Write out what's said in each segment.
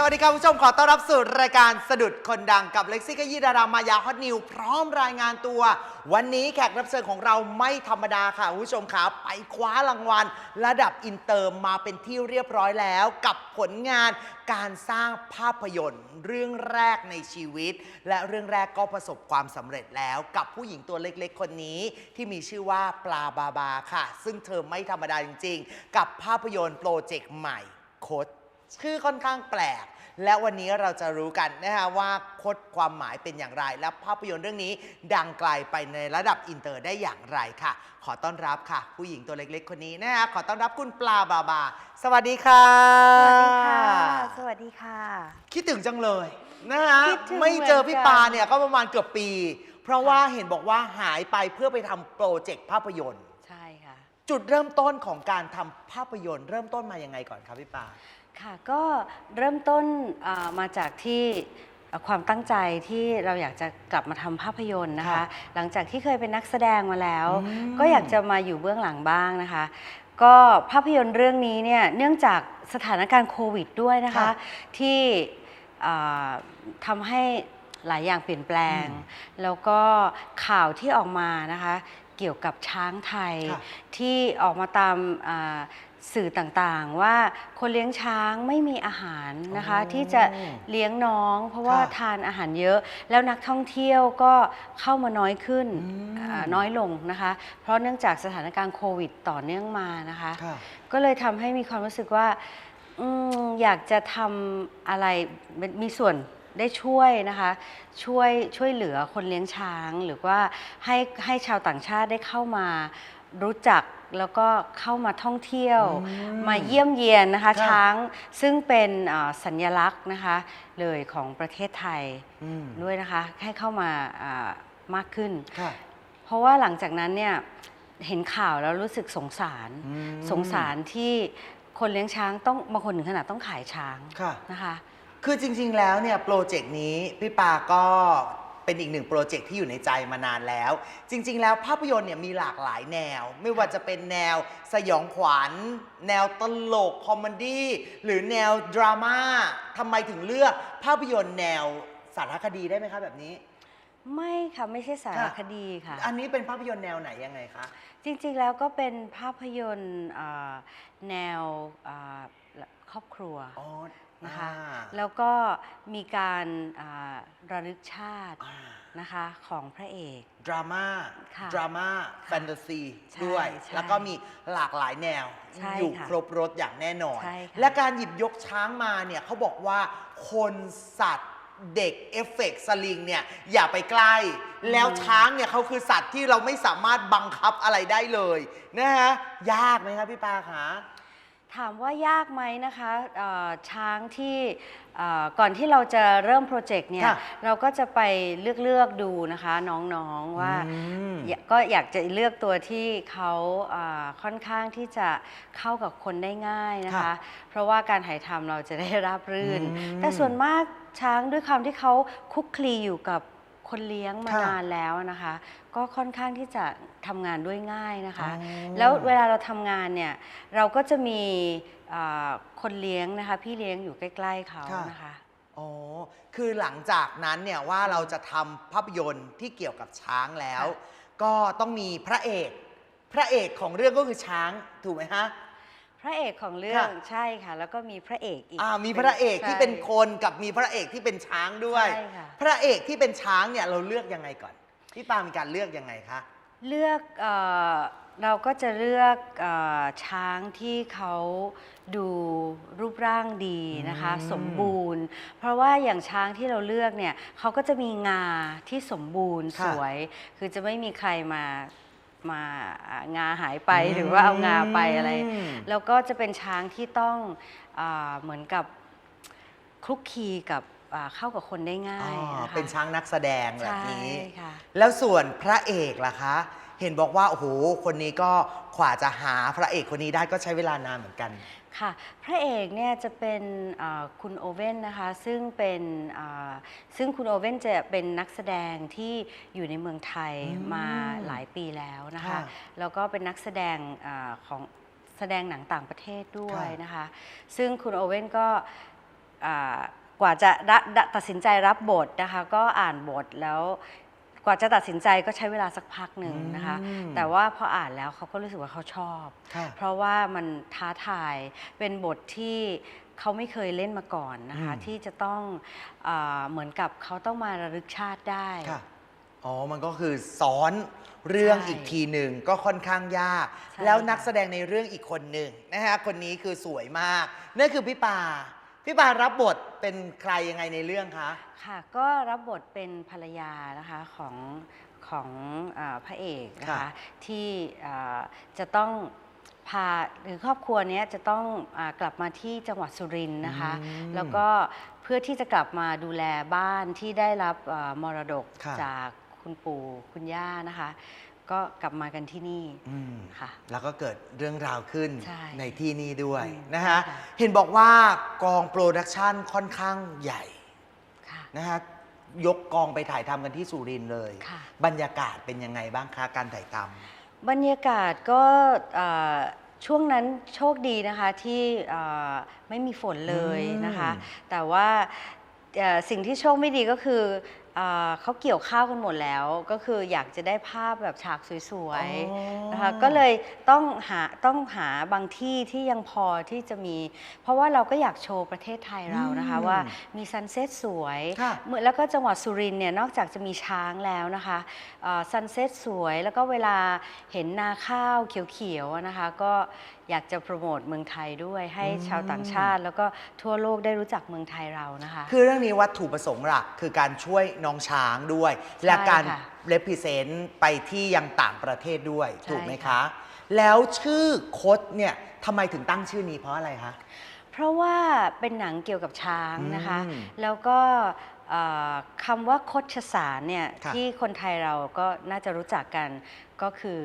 สวัสดีครับผู้ชมขอต้อนรับสู่รายการสะดุดคนดังกับเล็กซี่กยีดารามายาฮอตนิวพร้อมรายงานตัว วันนี้แขกรับเชิญของเราไม่ธรรมดาค่ะคุณผู้ชมครับไปคว้ารางวัล ระดับอินเตอร์มาเป็นที่เรียบร้อยแล้ว กับผลงานการสร้างภาพยนตร์ เรื่องแรกในชีวิต และเรื่องแรกก็ประสบความสำเร็จแล้ว กับผู้หญิงตัวเล็กๆ คนนี้ที่มีชื่อว่าปลาบาบาค่ะ ซึ่งเธอไม่ธรรมดาจริง ๆ กับภาพยนตร์โปรเจกต์ใหม่โคด ชื่อค่อนข้างแปลก และวันนี้เราจะรู้กันนะคะว่าคดความหมายเป็นอย่างไร และภาพยนตร์เรื่องนี้ดังไกลไปในระดับอินเตอร์ได้อย่างไรค่ะ ขอต้อนรับค่ะ ผู้หญิงตัวเล็กๆ คนนี้นะคะขอต้อนรับคุณปลาบาบา สวัสดีค่ะ สวัสดีค่ะ สวัสดีค่ะ คิดถึงจังเลยนะคะคิดถึงไม่เจอพี่เหมือนกันปาเนี่ยก็ประมาณเกือบปี เพราะว่าเห็นบอกว่าหายไปเพื่อไปทำโปรเจกต์ภาพยนตร์ ใช่ค่ะ จุดเริ่มต้นของการทำภาพยนตร์ เริ่มต้นมายังไงก่อนครับพี่ปา ค่ะก็เริ่มต้นอ่ามาจากที่เอ่อความตั้งใจที่เราอยากจะกลับมาทำภาพยนตร์นะครัคะบหลังจากที่เคยเป็นนักแสดงมาแล้วอืมก็อยากจะมาอยู่เบื้องหลังบ้างนะคะ ก็ภาพยนตร์เรื่องนี้เนี่ยเนื่องจากสถานการณ์โควิดด้วยนะครัคะบที่อ่าทำให้หลายอย่างเปลี่ยนแปลงอืมแล้วก็ข่าวที่ออกมานะคะ เกี่ยวกับช้างไทยครับที่ออกมาตามอ่า สื่อต่างๆ ว่าคนเลี้ยงช้างไม่มีอาหารนะคะอ๋อที่จะเลี้ยงน้อง เพราะว่าครับทานอาหารเยอะ แล้วนักท่องเที่ยวก็เข้ามาน้อยขึ้นอืมอ่าน้อยลงนะคะ เพราะเนื่องจากสถานการณ์โควิดต่อเนื่องมานะคะค่ะก็เลยทำให้มีความรู้สึกว่าอมอยากจะทำอะไรมีส่วนได้ช่วยนะคะช่วยช่วยเหลือคนเลี้ยงช้าง หรือว่าให้ให้ชาวต่างชาติได้เข้ามารู้จัก แล้วก็เข้ามาท่องเที่ยวอืมมาเยี่ยมเยียนนะคะครับช้างซึ่งเป็นอ่าสัญลักษณ์นะคะ เลยของประเทศไทยอืมด้วยนะคะ ให้เข้ามาอ่ามากขึ้นค่ะเพราะว่าหลังจากนั้นเนี่ยเห็นข่าวแล้วรู้สึกสงสารอืมสงสารที่คนเลี้ยงช้างต้องบางคนถึงขนาดต้องขายช้างค่ะนะคะ คือจริง ๆ แล้วเนี่ยโปรเจกต์นี้พี่ปาก็ เป็นอีกหนึ่งโปรเจกต์ที่อยู่ในใจมานานแล้ว จริง ๆ แล้วภาพยนตร์เนี่ยมีหลากหลายแนว ไม่ว่าจะเป็นแนวสยองขวัญ แนวตลกคอมเมดี้หรือแนวดราม่าทำไมถึงเลือกภาพยนตร์แนวสารคดีได้ไหมคะแบบนี้ ไม่ค่ะ ไม่ใช่สารค่ะคดีค่ะ อันนี้เป็นภาพยนตร์แนวไหนยังไงคะจริงๆแล้วก็เป็นภาพยนตร์อ่าแนวอ่าครอบครัว อ๋อ นะคะอ่าแล้วก็มีการอ่าระลึกชาติอ่านะคะของพระเอกดราม่าค่ะดราม่าแฟนตาซีใช่ด้วยใช่แล้วก็มีหลากหลายแนวใช่อยู่ค่ะครบรถอย่างแน่นอนใช่ค่ะและการหยิบยกช้างมาเนี่ยเขาบอกว่าคนสัตว์เด็กเอฟเฟกต์สลิงเนี่ยอย่าไปใกล้ แล้วช้างเนี่ยเขาคือสัตว์ที่เราไม่สามารถบังคับอะไรได้เลยนะฮะยากไหมครับพี่ปาคะ ถามว่ายากไหมนะคะเอ่อช้างที่เอ่อก่อนที่เราจะเริ่มโปรเจกต์เนี่ยค่ะเราก็จะไปเลือกเลือกๆดูนะคะน้องๆว่าอืมอยากก็อยากจะเลือกตัวที่เขาอ่าค่อนข้างที่จะเข้ากับคนได้ง่ายนะคะ ค่ะเพราะว่าการถ่ายทำเราจะได้ราบรื่น อืม แต่ส่วนมากช้างด้วยความที่เขาคุกคลีอยู่กับ คนเลี้ยงมาค่ะนานแล้วนะคะ ก็ค่อนข้างที่จะทำงานด้วยง่ายนะคะ อ๋อ แล้วเวลาเราทำงานเนี่ยเราก็จะมีอ่าคนเลี้ยงนะคะ พี่เลี้ยงอยู่ใกล้ ๆเขานะคะ อ๋อ คือหลังจากนั้นเนี่ยว่าเราจะทำภาพยนตร์ที่เกี่ยวกับช้างแล้วค่ะก็ต้องมีพระเอก พระเอกของเรื่องก็คือช้างถูกไหมฮะ พระเอกของเรื่องค่ะ ใช่ค่ะ แล้วก็มีพระเอกอีกอ่ามีพระเอกที่เป็นใช่ คนกับมีพระเอกที่เป็นช้างด้วย ใช่ค่ะ พระเอกที่เป็นช้างเนี่ยเราเลือกยังไงก่อนพี่ปามีการเลือกยังไงคะ เลือกเออเราก็จะเลือกเออช้างที่เขาดูรูปร่างดีนะคะ อืม สมบูรณ์ เพราะว่าอย่างช้างที่เราเลือกเนี่ยเขาก็จะมีงาที่สมบูรณ์สวย คือจะไม่มีใครมา มาอ่างาหายไปหรือว่าเอางาไปอะไรมแล้วก็จะเป็นช้างที่ต้องอาเหมือนกับคลุกคลีกับอ่าเข้ากับคนได้ง่าอ๋ยอนะคะเป็นช้างนักแสดงแบบนี้ใช่ค่ะแล้วส่วนพระเอกล่ะคะ เห็นบอกว่าโอ้โหคนนี้ก็ขวาจะหาพระเอกคนนี้ได้ก็ใช้เวลานานเหมือนกัน ค่ะ พระเอกเนี่ยจะเป็นอ่าคุณโอเว่นนะคะ ซึ่งเป็นอ่าซึ่งคุณโอเว่นจะเป็นนักแสดงที่อยู่ในเมืองไทยอืมมาหลายปีแล้วนะคะ ค่ะแล้วก็เป็นนักแสดงอาของแสดงหนังต่างประเทศด้วยค่ะ นะคะ ซึ่งคุณโอเว่นก็อ่ากว่าจะระระตัดสินใจรับบทนะคะ ก็อ่านบทแล้วก ว่าจะตัดสินใจก็ใช้เวลาสักพักหนึ่งนะคะ อืมแต่ว่าพออ่านแล้วเขาก็รู้สึกว่าเขาชอบ ค่ะเพราะว่ามันท้าทายเป็นบทที่เขาไม่เคยเล่นมาก่อนนะคะอืม ที่จะต้องอาเหมือนกับเขาต้องมาระลึกชาติได้ ค่ะ อ๋อ มันก็คือซ้อนเรื่องใช่อีกทีหนึ่งก็ค่อนข้างยาก ใช่แล้วค่ะนักแสดงในเรื่องอีกคนหนึ่งนะฮะ คนนี้คือสวยมาก นั่นคือพี่ปา พี่ปารับบท เป็นใครยังไงในเรื่องคะ ค่ะก็รับบทเป็นภรรยานะคะของของอาพระเอกนะค่ะ คะที่อ่าจะต้องพาหรือครอบครัวเนี้ยจะต้องอากลับมาที่จังหวัดสุรินทร์นะคะ อืมแล้วก็เพื่อที่จะกลับมาดูแลบ้านที่ได้รับเอ่อมรดกค่ะ จากคุณปู่คุณย่านะคะ ก็กลับมากันที่นี่อืมค่ะ แล้วก็เกิดเรื่องราวขึ้นใช่ที่นี่ด้วยอืมนะฮะค่ะเห็นบอกว่ากองโปรดักชันค่อนข้างใหญ่ค่ะนะฮะยกกองไปถ่ายทำกันที่สุรินทร์เลยค่ะบรรยากาศเป็นยังไงบ้างคะการถ่ายทำบรรยากาศก็เอ่อช่วงนั้นโชคดีนะคะที่เอ่อไม่มีฝนเลยนะคะอืมแต่ว่าเอ่อสิ่งที่โชคไม่ดีก็คือ เอ่อเขาเกี่ยวข้าวกันหมดแล้ว ก็คืออยากจะได้ภาพแบบฉากสวยๆนะคะก็เลยต้องหาต้องหาบางที่ที่ยังพอที่จะมี เพราะว่าเราก็อยากโชว์ประเทศไทยเรานะคะอืมว่ามีซันเซ็ตสวยค่ะเมื่อแล้วก็จังหวัดสุรินทร์เนี่ยนอกจากจะมีช้างแล้วนะคะซันเซ็ตสวยแล้วก็เวลาเห็นนาข้าวเขียวๆอะนะคะ ก็อยากจะโปรโมทเมืองไทยด้วยให้อืม ชาวต่างชาติ แล้วก็ทั่วโลกได้รู้จักเมืองไทยเรานะคะ คือเรื่องนี้วัตถุประสงค์หลักคือการช่วยน้องช้างด้วย และการค่ะ เลพิเซนต์ไปที่ยังต่างประเทศด้วยใช่ถูกไหมคะค่ะแล้วชื่อคดเนี่ยทำไมถึงตั้งชื่อนี้เพราะอะไรคะ เพราะว่าเป็นหนังเกี่ยวกับช้างนะคะ อืมแล้วก็เอ่อคำว่าคดชสารเนี่ยค่ะ ที่คนไทยเราก็น่าจะรู้จักกันก็คือ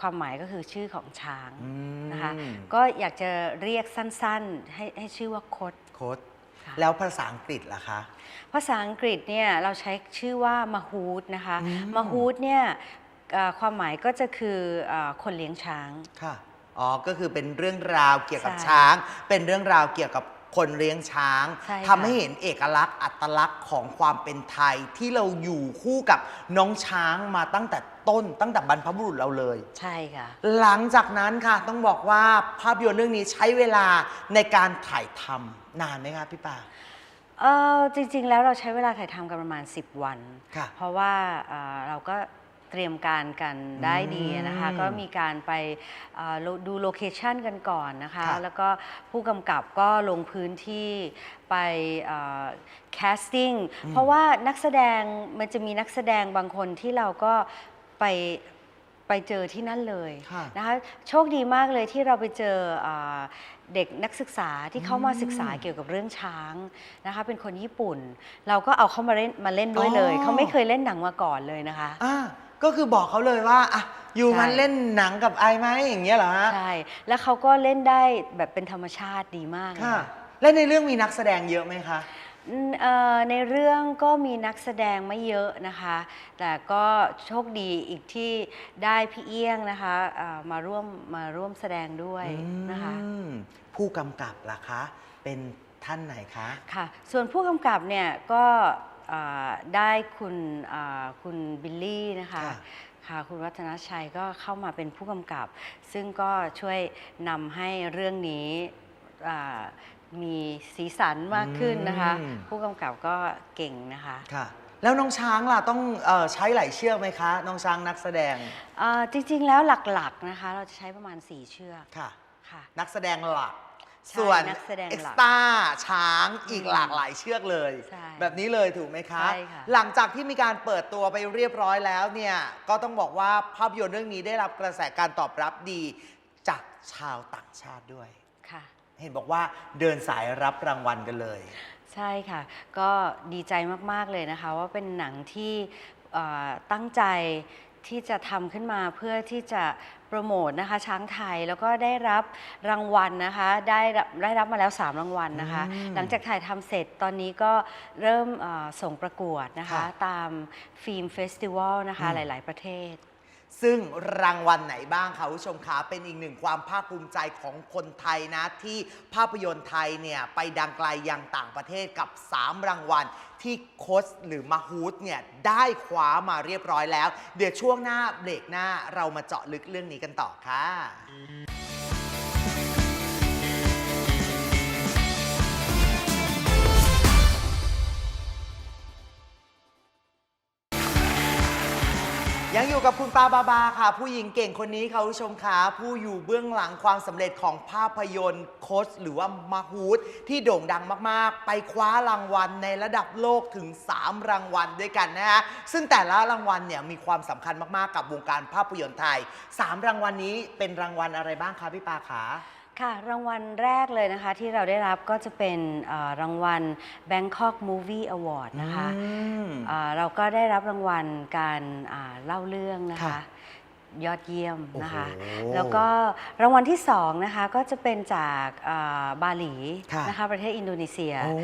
ความหมายก็คือชื่อของช้าง อืมนะคะ ก็อยากจะเรียกสั้นๆ ให้ให้ชื่อว่าคด คดค่ะ แล้วภาษาอังกฤษล่ะคะ ภาษาอังกฤษเนี่ยเราใช้ชื่อว่ามาฮูดนะคะอืมมาฮูดเนี่ยเอ่อความหมายก็จะคือเออคนเลี้ยงช้างค่ะอ๋อก็คือเป็นเรื่องราวเกี่ยวกับใช่ช้าง เป็นเรื่องราวเกี่ยวกับคนเลี้ยงช้างใช่ค่ะทำให้เห็นเอกลักษณ์อัตลักษณ์ของความเป็นไทยที่เราอยู่คู่กับน้องช้างมาตั้งแต่ต้นตั้งแต่บรรพบุรุษเราเลย ใช่ค่ะ หลังจากนั้นค่ะต้องบอกว่าภาพยนตร์เรื่องนี้ใช้เวลาในการถ่ายทำ นานไหมคะพี่ปาเออจริง ๆ แล้วเราใช้เวลาถ่ายทำกันประมาณ 10 วัน ค่ะ เพราะว่าเอ่อเราก็เตรียมการกันได้ดีนะคะ อืมก็มีการไปเอ่อโลดูโลเคชันกันก่อนนะคะค่ะแล้วก็ผู้กำกับก็ลงพื้นที่ไปแคสติ้งเพราะว่านักแสดงมันจะมีนักแสดงบางคนที่เราก็ไป ไปเจอที่นั่นเลยค่ะนะคะโชคดีมากเลยที่เราไปเจออ่าเด็กนักศึกษาที่เข้ามาศึกษาเกี่ยวกับเรื่องช้างนะคะเป็นคนญี่ปุ่น เราก็เอาเขามาเล่นมาเล่นด้วยเลย อ๋อ เขาไม่เคยเล่นหนังมาก่อนเลยนะคะ อ่าก็คือบอกเขาเลยว่าอะอยู่ใช่มาเล่นหนังกับไอไหมอย่างเงี้ยเหรอฮะใช่แล้วเขาก็เล่นได้แบบเป็นธรรมชาติดีมากเลยค่ะ ค่ะและในเรื่องมีนักแสดงเยอะไหมคะอืม เอ่อในเรื่องก็มีนักแสดงไม่เยอะนะคะ แต่ก็โชคดีอีกที่ได้พี่เอี้ยงนะคะเอ่อมาร่วมมาร่วมแสดงด้วยนะคะ อืมผู้กำกับล่ะคะ เป็นท่านไหนคะ ค่ะ ส่วนผู้กำกับเนี่ยก็เอ่อได้คุณเอ่อคุณบิลลี่นะคะค่ะค่ะคุณวัฒนชัยก็เข้ามาเป็นผู้กำกับ ซึ่งก็ช่วยนำให้เรื่องนี้อ่า มีสีสันมากขึ้นนะคะ อืม ผู้กำกับก็เก่งนะคะค่ะ แล้วน้องช้างล่ะต้องเออใช้ไหลายเชือกไหมคะ น้องช้างนักแสดงเอ่อจริงๆแล้วหลักๆนะคะ เราจะใช้ประมาณ 4 เชือกค่ะ ค่ะ นักแสดงหลัก ใช่ส่วนนักแสดงหลักเอ็กซ์ต้าช้างอีกอืมหลากหลายเชือกเลย ใช่แบบนี้เลยถูกไหมคะ ใช่ค่ะ หลังจากที่มีการเปิดตัวไปเรียบร้อยแล้วเนี่ย ก็ต้องบอกว่าภาพยนตร์เรื่องนี้ได้รับกระแสการตอบรับดีจากชาวต่างชาติด้วยค่ะ เห็นบอกว่าเดินสายรับรางวัลกันเลย ใช่ค่ะ ก็ดีใจมาก ๆ เลยนะคะ ว่าเป็นหนังที่เอ่อตั้งใจที่จะทำขึ้นมาเพื่อที่จะโปรโมทนะคะ ช้างไทยแล้วก็ได้รับรางวัลนะคะ ได้รับได้รับมาแล้ว 3 รางวัลนะคะอืมหลังจากถ่ายทำเสร็จตอนนี้ก็เริ่มเอ่อส่งประกวดนะคะค่ะตามฟิล์มเฟสติวัลนะคะอืมหลาย ๆ ประเทศ ซึ่งรางวัลไหนบ้างคะผู้ชมคะเป็นอีกหนึ่งความภาคภูมิใจของคนไทยนะ ที่ภาพยนตร์ไทยเนี่ยไปดังไกลยังต่างประเทศกับ 3 รางวัล ที่โคชหรือมาฮูดเนี่ยได้คว้ามาเรียบร้อยแล้ว เดี๋ยวช่วงหน้าเบรกหน้าเรามาเจาะลึกเรื่องนี้กันต่อค่ะ ยังอยู่กับคุณปาบาบาค่ะ ผู้หญิงเก่งคนนี้ค่ะคุณผู้ชมค่ะผู้อยู่เบื้องหลังความสำเร็จของภาพยนตร์โคชหรือว่ามาฮูดที่โด่งดังมากๆ ไปคว้ารางวัลในระดับโลกถึง 3 รางวัลด้วยกันนะฮะซึ่งแต่ละรางวัลเนี่ยมีความสำคัญมากๆ กับวงการภาพยนตร์ไทย 3 รางวัลนี้เป็นรางวัลอะไรบ้างคะพี่ปาขา ค่ะ รางวัลแรกเลยนะคะ ที่เราได้รับก็จะเป็นเอ่อรางวัล Bangkok Movie Award นะคะอืม เอ่อเราก็ได้รับรางวัลการอ่าเล่าเรื่องนะคะ ค่ะ ยอดเยี่ยมนะคะโอ้โหแล้วก็รางวัลที่สองนะคะก็จะเป็นจากอ่าบาหลีค่ะนะคะประเทศอินโดนีเซียโอ้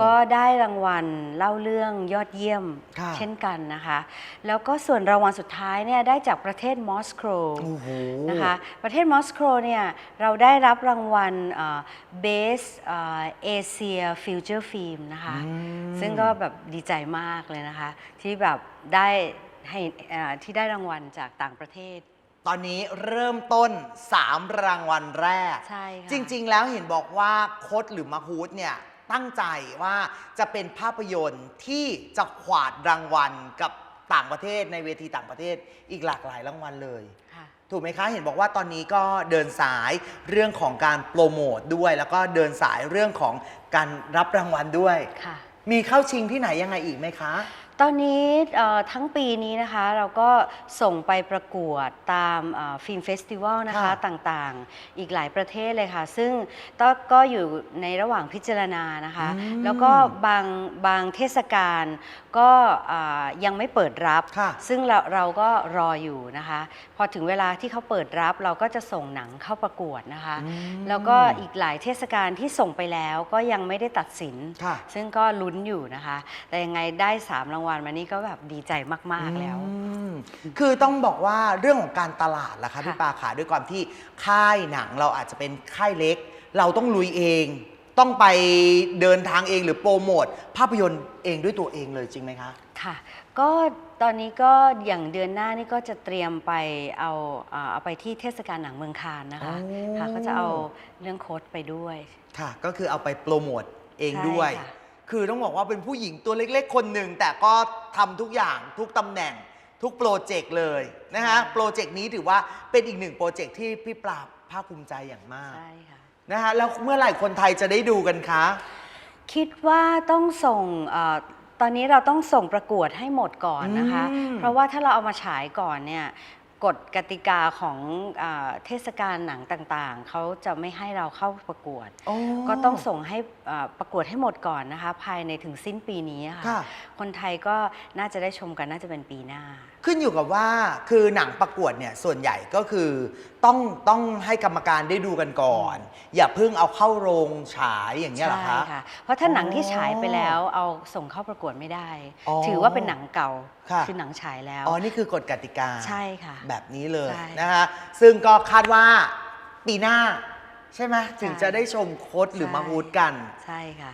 ก็ได้รางวัลเล่าเรื่องยอดเยี่ยมค่ะเช่นกันนะคะ แล้วก็ส่วนรางวัลสุดท้ายเนี่ยได้จากประเทศมอสโกโอ้โหนะคะประเทศมอสโกเนี่ยเราได้รับรางวัลเอ่อ Best เอ่อ Asia Future Film นะคะอืมซึ่งก็แบบดีใจมากเลยนะคะ ที่แบบได้ ให้เอ่อที่ได้รางวัลจากต่างประเทศ ตอนนี้เริ่มต้น 3 รางวัลแรก ใช่ค่ะ จริง ๆ แล้วเห็นบอกว่าโคดหรือมาฮูดเนี่ยตั้งใจว่าจะเป็นภาพยนตร์ที่จะขวาดรางวัลกับต่างประเทศในเวทีต่างประเทศอีกหลากหลายรางวัลเลย ค่ะ ถูกไหมคะ เห็นบอกว่าตอนนี้ก็เดินสายเรื่องของการโปรโมทด้วย แล้วก็เดินสายเรื่องของการรับรางวัลด้วย ค่ะ มีเข้าชิงที่ไหนยังไงอีกไหมคะ ตอนนี้เอ่อทั้งปีนี้นะคะเราก็ส่งไปประกวดตามฟิล์มเฟสติวัลนะคะค่ะต่างๆ อีกหลายประเทศเลยค่ะ ซึ่งก็ก็อยู่ในระหว่างพิจารณานะคะอืมแล้วก็บางบางเทศกาลก็อ่ายังไม่เปิดรับค่ะซึ่งเราเราก็รออยู่นะคะ พอถึงเวลาที่เขาเปิดรับเราก็จะส่งหนังเข้าประกวดนะคะอืมแล้วก็อีกหลายเทศกาลที่ส่งไปแล้วก็ยังไม่ได้ตัดสินค่ะซึ่งก็ลุ้นอยู่นะคะ แต่ยังไงได้3รางวัลมานี่ก็แบบดีใจมาก ๆ แล้ว อืมคือต้องบอกว่าเรื่องของการตลาดล่ะคะค่ะพี่ปาขาด้วยความที่ค่ายหนังเราอาจจะเป็นค่ายเล็ก เราต้องลุยเอง ต้องไปเดินทางเองหรือโปรโมทภาพยนตร์เองด้วยตัวเองเลยจริงไหมคะ ค่ะ ก็ตอนนี้ก็อย่างเดือนหน้านี่ก็จะเตรียมไปเอาอ่าเอาไปที่เทศกาลหนังเมืองคานนะคะ โอ้ ค่ะ ก็จะเอาเรื่องโค้ดไปด้วย ค่ะ ก็คือเอาไปโปรโมทเองใช่ด้วยค่ะ คือต้องบอกว่าเป็นผู้หญิงตัวเล็กๆ คนหนึ่ง แต่ก็ทำทุกอย่างทุกตำแหน่งทุกโปรเจกต์เลยนะคะโปรเจกต์นี้ถือว่าเป็นอีกหนึ่งโปรเจกต์ที่พี่ปราบภาคภูมิใจอย่างมากใช่ค่ะ นะคะแล้วเมื่อไหร่คนไทยจะได้ดูกันคะ คิดว่าต้องส่งเออตอนนี้เราต้องส่งประกวดให้หมดก่อนนะคะ อืมเพราะว่าถ้าเราเอามาฉายก่อนเนี่ย กฎกติกาของอาเทศกาลหนังต่างๆ เขาจะไม่ให้เราเข้าประกวด โอ้ ก็ต้องส่งให้อ่าประกวดให้หมดก่อนนะคะ ภายในถึงสิ้นปีนี้ค่ะ ค่ะ คนไทยก็น่าจะได้ชมกันน่าจะเป็นปีหน้า ขึ้นอยู่กับว่าคือหนังประกวดเนี่ยส่วนใหญ่ก็คือต้องต้องให้กรรมการได้ดูกันก่อน อย่าเพิ่งเอาเข้าโรงฉายอย่างเงี้ยเหรอคะ ใช่ค่ะ เพราะถ้าหนังที่อ๋อฉายไปแล้วเอาส่งเข้าประกวดไม่ได้ อ๋อถือว่าเป็นหนังเก่าค่ะ อหนังฉายแล้ว อ๋อนี่คือกฎกติกาใช่ค่ะแบบนี้เลยใช่นะคะซึ่งก็คาดว่าปีหน้า ใช่ไหมถึงจะได้ชมโค้ดหรือใช่ มาฮูดกัน ใช่ค่ะ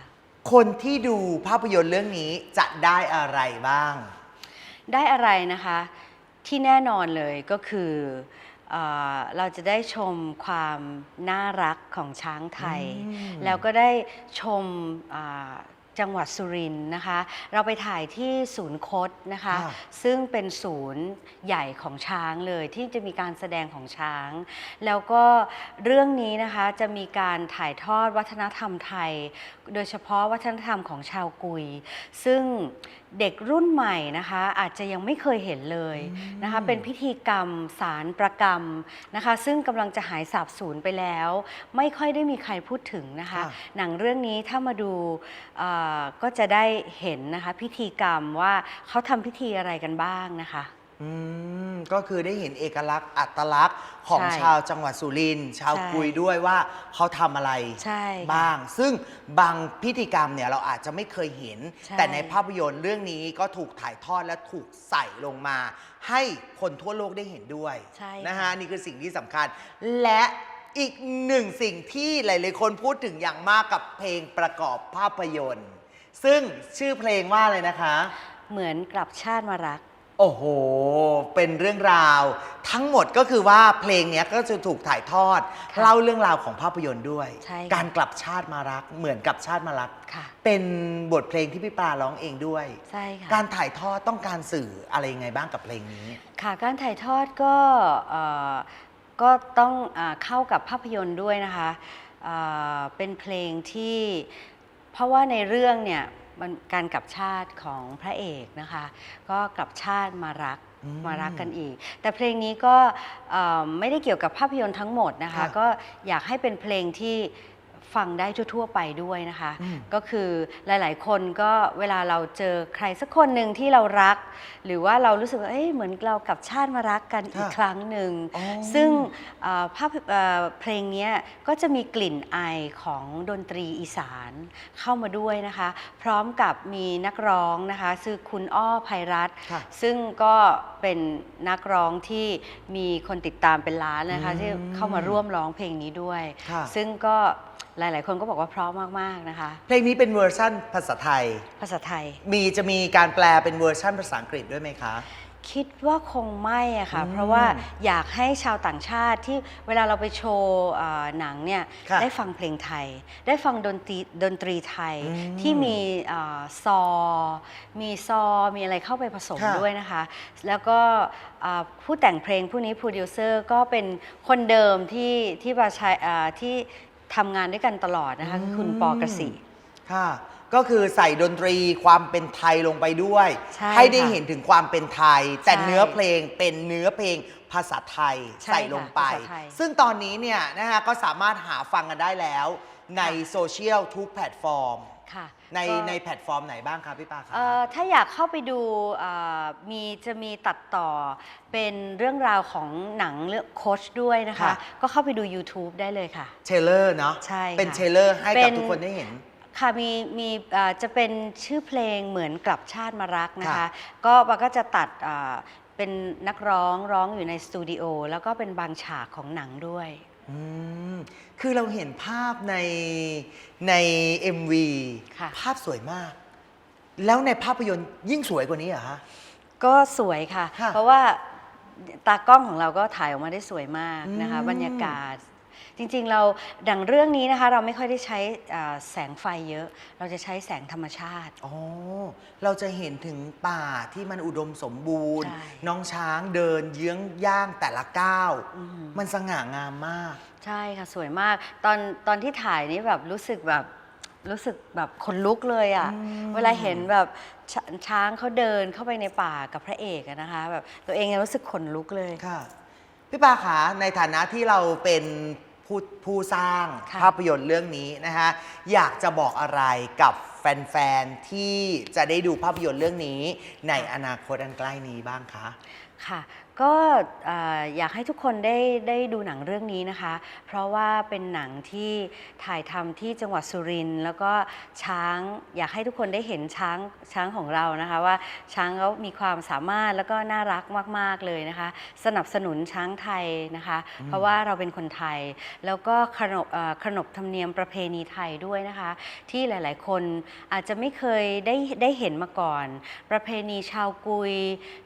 คนที่ดูภาพยนตร์เรื่องนี้จะได้อะไรบ้าง ได้อะไรนะคะที่แน่นอนเลยก็คือเออเราจะได้ชมความน่ารักของช้างไทย อืม แล้วก็ได้ชมอ่าจังหวัดสุรินทร์นะคะ เราไปถ่ายที่ศูนย์คดนะคะ ค่ะ ซึ่งเป็นศูนย์ใหญ่ของช้างเลยที่จะมีการแสดงของช้าง แล้วก็เรื่องนี้นะคะจะมีการถ่ายทอดวัฒนธรรมไทย โดยเฉพาะวัฒนธรรมของชาวกุย ซึ่ง เด็กรุ่นใหม่นะคะ อาจจะยังไม่เคยเห็นเลยนะคะ เป็นพิธีกรรมสารประกรรมนะคะ ซึ่งกำลังจะหายสาบสูญไปแล้ว ไม่ค่อยได้มีใครพูดถึงนะคะ ค่ะหนังเรื่องนี้ถ้ามาดูเอ่อก็จะได้เห็นนะคะ พิธีกรรมว่าเขาทำพิธีอะไรกันบ้างนะคะ อืมก็คือได้เห็นเอกลักษณ์อัตลักษณ์ของใช่ชาวจังหวัดสุรินทร์ชาวใช่กุยด้วยว่าเขาทำอะไรใช่ค่ะบ้าง ซึ่งบางพิธีกรรมเนี่ยเราอาจจะไม่เคยเห็น ใช่ แต่ในภาพยนตร์เรื่องนี้ก็ถูกถ่ายทอดและถูกใส่ลงมา ให้คนทั่วโลกได้เห็นด้วยใช่นะค่ะฮะนี่คือสิ่งที่สำคัญ และอีกหนึ่งสิ่งที่หลายๆคนพูดถึงอย่างมากกับเพลงประกอบภาพยนตร์ ซึ่งชื่อเพลงว่าอะไรนะคะ เหมือนกลับชาติมารัก โอ้โห เป็นเรื่องราว ทั้งหมดก็คือว่าเพลงเนี้ยก็จะถูกถ่ายทอด ค่ะเล่าเรื่องราวของภาพยนตร์ด้วย ใช่ค่ะ การกลับชาติมารักเหมือนกับชาติมารัก ค่ะ เป็นบทเพลงที่พี่ปลาร้องเองด้วย ใช่ค่ะ การถ่ายทอดต้องการสื่ออะไรยังไงบ้างกับเพลงนี้ ค่ะการถ่ายทอดก็เอ่อก็ต้องอาเข้ากับภาพยนตร์ด้วยนะคะอ่าเป็นเพลงที่เพราะว่าในเรื่องเนี่ยมัน การกลับชาติของพระเอกนะคะ ก็กลับชาติมารักอืมมารักกันอีก แต่เพลงนี้ก็เอ่อไม่ได้เกี่ยวกับภาพยนตร์ทั้งหมดนะคะค่ะก็อยากให้เป็นเพลงที่ ฟังได้ทั่ว ๆ ไปด้วยนะคะอืมก็คือหลาย ๆ คนก็เวลาเราเจอใครสักคนหนึ่งที่เรารัก หรือว่าเรารู้สึกว่าเอ้ยเหมือนเรากลับชาติมารักกันอีกค่ะครั้งหนึ่งอ๋อซึ่งเอ่อภาพเอ่อเพลงเนี้ยก็จะมีกลิ่นไอของดนตรีอีสานเข้ามาด้วยนะคะ พร้อมกับมีนักร้องนะคะคือคุณอ้อภัยรัตน์ค่ะซึ่งก็เป็นนักร้องที่มีคนติดตามเป็นล้านนะคะอืมที่เข้ามาร่วมร้องเพลงนี้ด้วยค่ะซึ่งก็ หลาย ๆ คนก็บอกว่าเพราะมาก ๆ นะคะ เพลงนี้เป็นเวอร์ชั่นภาษาไทย ภาษาไทย มีจะมีการแปลเป็นเวอร์ชั่นภาษาอังกฤษด้วยไหมคะ คิดว่าคงไม่อะค่ะ อืมเพราะว่าอยากให้ชาวต่างชาติที่เวลาเราไปโชว์เอ่อหนังเนี่ย ค่ะได้ฟังเพลงไทย ได้ฟังดนตรีดนตรีไทยอืมที่มีเอ่อซอ มีซอ มีอะไรเข้าไปผสมค่ะ ด้วยนะคะ แล้วก็เอ่อผู้แต่งเพลงผู้นี้โปรดิวเซอร์ก็เป็นคนเดิมที่ที่มาใช้เอ่อที่ ทำงานด้วยกันตลอดนะคะคือคุณปอกระสี ค่ะ ก็คือใส่ดนตรีความเป็นไทยลงไปด้วย ใช่ให้ได้ค่ะเห็นถึงความเป็นไทย แต่ใช่เนื้อเพลงเป็นเนื้อเพลงภาษาไทยใช่ใส่ลงไปค่ะภาษาไทยซึ่งตอนนี้เนี่ยนะฮะก็สามารถหาฟังกันได้แล้ว ในค่ะโซเชียลทุกแพลตฟอร์ม ค่ะในก็ ในแพลตฟอร์มไหนบ้างครับพี่ปาคะเอ่อถ้าอยากเข้าไปดูเอ่อมีจะมีตัดต่อเป็นเรื่องราวของหนังเรื่องโคชด้วยนะคะ ค่ะ ก็เข้าไปดู YouTube ได้เลยค่ะ เทรลเลอร์เนาะใช่ค่ะเป็นเทรลเลอร์ให้เป็กับน ทุกคนได้เห็น ค่ะมีมีเอ่อจะเป็นชื่อเพลงเหมือนกลับชาติมารักนะคะ ค่ะ ก็ปาก็จะตัดเอ่อเป็นนักร้องร้องอยู่ในสตูดิโอแล้วก็เป็นบางฉากของหนังด้วย อืมคือเราเห็นภาพในใน MV ค่ะ ภาพสวยมาก แล้วในภาพยนตร์ยิ่งสวยกว่านี้เหรอฮะ ก็สวยค่ะ ค่ะเพราะว่าตากล้องของเราก็ถ่ายออกมาได้สวยมากนะคะ อืมบรรยากาศ จริงๆเราดังเรื่องนี้นะคะเราไม่ค่อยได้ใช้อ่าแสงไฟเยอะ เราจะใช้แสงธรรมชาติ อ๋อ เราจะเห็นถึงป่าที่มันอุดมสมบูรณ์ใช่น้องช้างเดินเยื้องย่างแต่ละก้าวอืมมันสง่างามมาก ใช่ค่ะสวยมาก ตอนตอนที่ถ่ายนี่แบบรู้สึกแบบรู้สึกแบบขนลุกเลยอะ่ะอืมเวลาเห็นแบบชช้างเขาเดินเข้าไปในป่ากับพระเอกอะนะคะ แบบตัวเองยังรู้สึกขนลุกเลยค่ะพี่ปาขาในฐานะที่เราเป็น ผู้ผู้สร้างค่ะ ภาพยนตร์เรื่องนี้นะคะอยากจะบอกอะไรกับแฟนๆ ที่จะได้ดูภาพยนตร์เรื่องนี้ ในอนาคตอันใกล้นี้บ้างคะ ค่ะ ก็เอ่ออยากให้ทุกคนได้ได้ดูหนังเรื่องนี้นะคะ เพราะว่าเป็นหนังที่ถ่ายทำที่จังหวัดสุรินทร์แล้วก็ช้างอยากให้ทุกคนได้เห็นช้างช้างของเรานะคะ ว่าช้างเขามีความสามารถแล้วก็น่ารักมาก ๆเลยนะคะ สนับสนุนช้างไทยนะคะ เพราะว่าเราเป็นคนไทย แล้วก็ขนบเอ่อขนบธรรมเนียมประเพณีไทยด้วยนะคะ ที่หลาย ๆ คนอาจจะไม่เคยได้ได้เห็นมาก่อน ประเพณีชาวกุย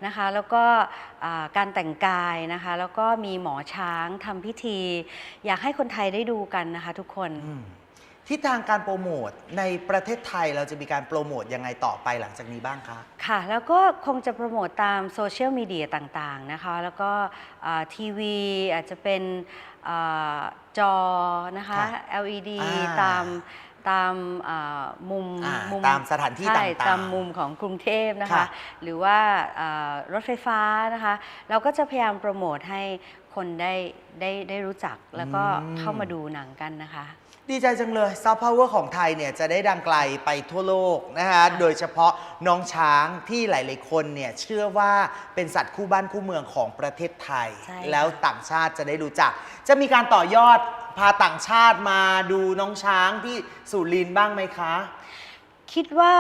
นะคะ แล้วก็อ่าการแต่งกายนะคะ แล้วก็มีหมอช้างทำพิธี อยากให้คนไทยได้ดูกันนะคะ ทุกคน อืมทิศทางการโปรโมทในประเทศไทยเราจะมีการโปรโมทยังไงต่อไปหลังจากนี้บ้างคะ ค่ะ แล้วก็คงจะโปรโมตตามโซเชียลมีเดียต่างๆนะคะ แล้วก็อ่าทีวีอาจจะเป็นอาจอนะคะ ค่ะ LED อ่าตาม ตามอ่ามุมอ่ามุมตามสถานที่ใช่ต่างๆ ตามมุมของกรุงเทพนะคะ ค่ะหรือว่าอ่ารถไฟฟ้านะคะ เราก็จะพยายามโปรโมทให้คคนได้ได้ได้รู้จักแล้วก็อืม เข้ามาดูหนังกันนะคะ ดีใจจังเลยซอฟต์พาวเวอร์ของไทยเนี่ยจะได้ดังไกลไปทั่วโลกนะคะค่ะโดยเฉพาะน้องช้างที่หลาย ๆ คนเนี่ยเชื่อว่าเป็นสัตว์คู่บ้านคู่เมืองของประเทศไทย ใช่ค่ะ แล้วต่างชาติจะได้รู้จัก จะมีการต่อยอด พาต่างชาติมาดูน้องช้างที่สุรินทร์บ้างไหมคะ คิดว่า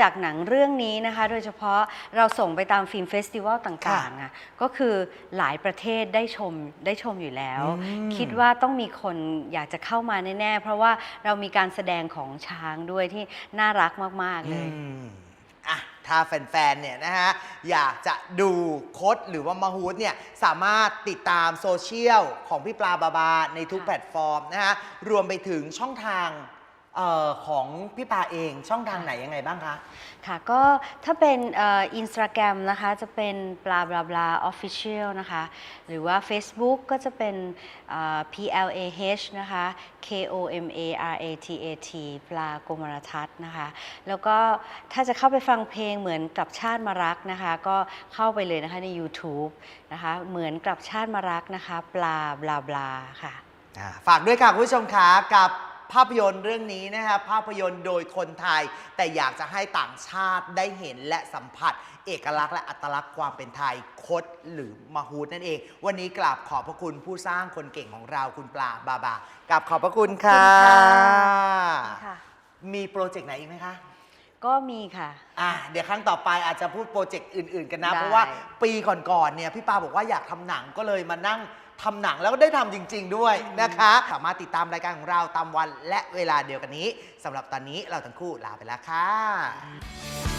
จากหนังเรื่องนี้นะคะ โดยเฉพาะเราส่งไปตามฟิล์มเฟสติวัลต่างๆอะก็คือหลายประเทศได้ชมได้ชมอยู่แล้ว อืม คิดว่าต้องมีคนอยากจะเข้ามาแน่ๆ เพราะว่าเรามีการแสดงของช้างด้วยที่น่ารักมากๆเลย อืมอะ ถ้าแฟนๆ เนี่ยนะฮะ อยากจะดูโคดหรือว่ามาฮูดเนี่ย สามารถติดตามโซเชียลของพี่ปลาบาบาในทุกแพลตฟอร์มนะฮะ รวมไปถึงช่องทาง เออของพี่ปลาเองช่องทางไหนยังไงบ้างคะ ค่ะก็ถ้าเป็นอินสตาแกรมนะคะ จะเป็นปลาบลาบลาออฟฟิเชียลนะคะ หรือว่า Facebook ก็จะเป็นเอ่อ P L A H นะคะ K O M A R A T A T ปลากรมรทัศน์นะคะ แล้วก็ถ้าจะเข้าไปฟังเพลงเหมือนกลับชาติมารักนะคะ ก็เข้าไปเลยนะคะใน YouTube นะคะ เหมือนกลับชาติมารักนะคะ ปลาบลาบลาค่ะ อ่าฝากด้วยค่ะคุณผู้ชมคะกับ ภาพยนตร์เรื่องนี้นะครับ ภาพยนตร์โดยคนไทย แต่อยากจะให้ต่างชาติได้เห็นและสัมผัส เอกลักษณ์และอัตลักษณ์ความเป็นไทยคดหรือมาฮูดนั่นเอง วันนี้กราบขอบพระคุณผู้สร้างคนเก่งของเราคุณปลาบาบากราบขอบพระคุณค่ะขอบคุณค่ะ มีโปรเจกต์ไหนอีกไหมคะก็มีค่ะ อะ เดี๋ยวครั้งต่อไปอาจจะพูดโปรเจกต์อื่น ๆ กันนะได้เพราะว่าปีก่อนๆเนี่ยพี่ปาบอกว่าอยากทำหนังก็เลยมานั่ง ทำหนังแล้วก็ได้ทำจริง ๆ ด้วยนะคะ สามารถติดตามรายการของเราตามวันและเวลาเดียวกันนี้สำหรับตอนนี้เราทั้งคู่ลาไปแล้วค่ะ